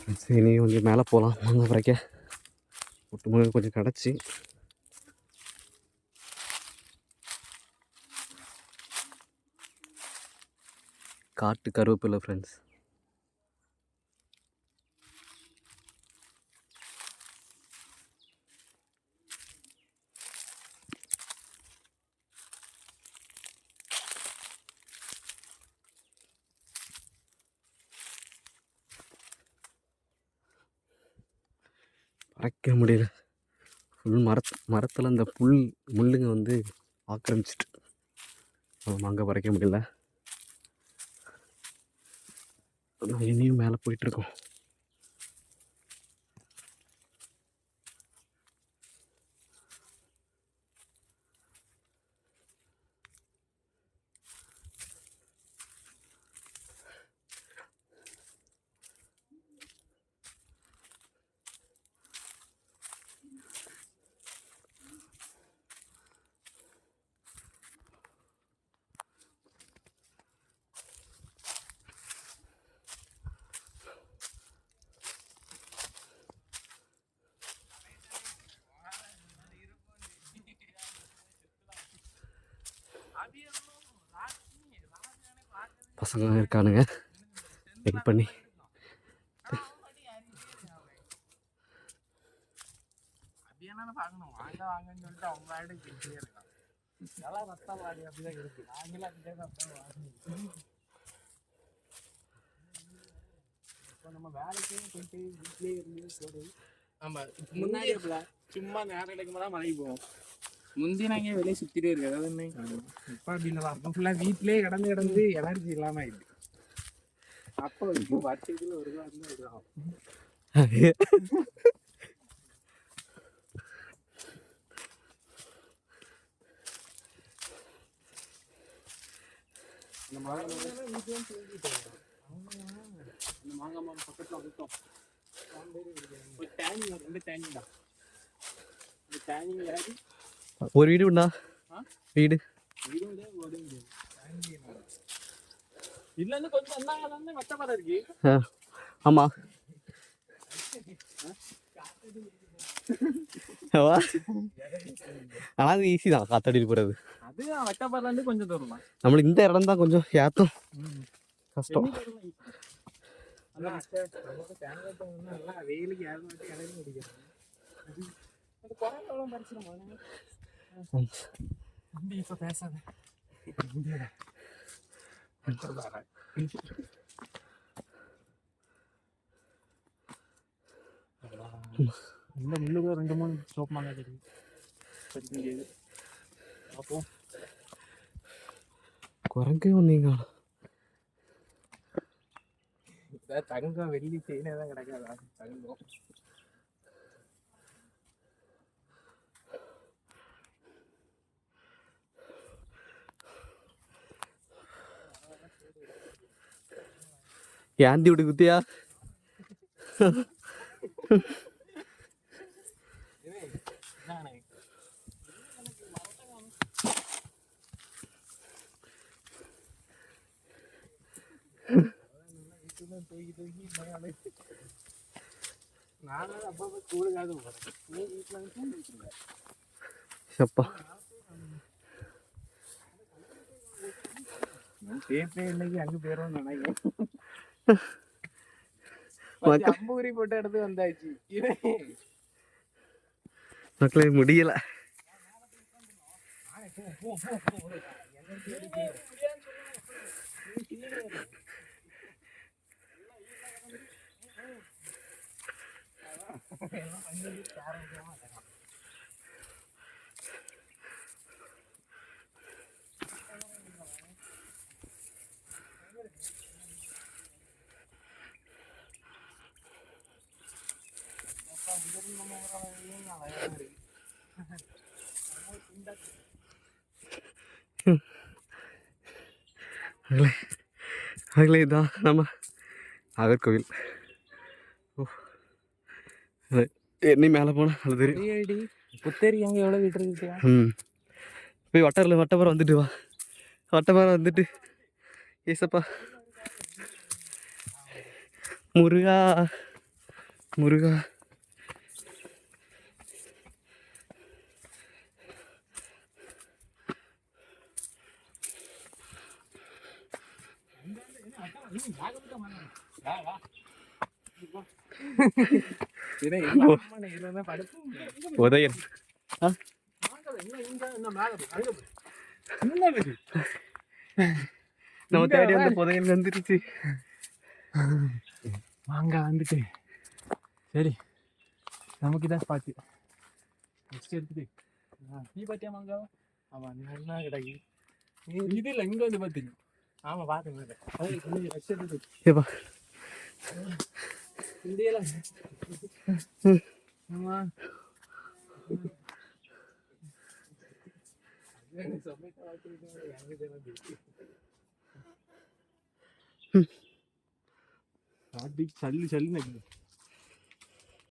சரி இனி கொஞ்சம் மேலே போகலாம் வாங்க பிறக்க ஒட்டு கொஞ்சம் கிடச்சி. காட்டு கருவேப்பிலை ஃப்ரெண்ட்ஸ் பறக்க முடியல. ஃபுல் மரத் மரத்தில் அந்த புல் முள்ளுங்க வந்து ஆக்கிரமிச்சிட்டு. நம்ம அங்கே முடியல. நான் இனியும் மேலே போயிட்டுருக்கோம் அப்படிதான் ரத்தா வாடி இப்போ நம்ம வேலைக்கு போயிட்டு வீட்லயே இருந்து போடு ஆமா. முன்னாடி சும்மா நேரம் கிடைக்கும் தான் மலைக்கு போவோம். முந்தி நாங்க வெளியே சுத்திட்டே இருக்கு. அதாவது என்ன இப்போ அப்படி இல்லை அப்போ ஃபுல்லாக வீட்லயே கிடந்து கிடந்து எனர்ஜி இல்லாம ஆயிடுது அப்போ வருஷத்துல ஒரு இதுதான் இந்த மாங்காய் மரம் பக்கத்தில் வந்துட்டோம். ஒரு டேனி ரெண்டு டேனி தான். இந்த டேனி ஏறி ஒரு வீடு உண்டா ஆ? வீடு வீடும் முடியாது ஓடும் முடியாது டேனி இதுல இருந்து கொஞ்சம் வந்தாங்க வந்து மத்த மரம் இருக்கு ஆ ஆமாம் ஆனால் அது ஈஸி தான் காத்தடியில் போகிறது அது வட்டப்பாறைல இருந்து கொஞ்சம் தூரம் தான் நம்மளுக்கு இந்த இடம் தான் கொஞ்சம் ஏத்தம் கஷ்டம் அந்த மட்டை நமக்கு தேங்காய் தோணுன்னா நல்லா வெயிலுக்கு தம்பி இப்போ பேசாத இந்த முள்ளுக்கு ரெண்டு மூணு சோப்பு மாங்காய் தெரியும் பறிக்க முடியாது அப்போ குரங்கே ஒன்றீங்க தங்கம் வெள்ளி செயினே தான் கிடக்காதா. தங்கம். ஏந்தி விடு குத்தியா? நானும் அப்பப்போ ஸ்கூலுக்காக போகிறேன் நீ வீட்டில் வந்து அங்கே போயிடும் நினைக்கிறேன் போட்ட இடத்துக்கு வந்தாச்சு. மக்களே முடியல. மகளே மகளே இதான் நம்ம நாகர்கோவில் ஓ எண்ணி மேலே போனால் அது தெரியும். புத்தேரி அங்கே எவ்வளோ வீட்டு இருக்கு ம். போய் வட்டரில் வட்டமரம் வந்துட்டு வா. வட்டமரம் வந்துட்டு ஏசப்பா. முருகா முருகா இதே எல்லாம் அம்மானே, இதுல தான் படுப்பு. உதயன் மாங்காய் என்ன இங்க, என்ன மேல போய், அங்க போய். என்ன இது? நம்ம தேடி வா. புதையல் வந்துருச்சு. மாங்காய் வந்துட்டு. சரி. நமக்கு தான் பாத்து நெக்ஸ்ட் எடுத்துட்டு நீ பாத்தியா மாங்காய் ஆமா நல்லா கிடைக்கும் இது இல்லை இங்க வந்து பார்த்துங்க ஆமா பாத்துங்க சல்லி சல்லி நிற்குது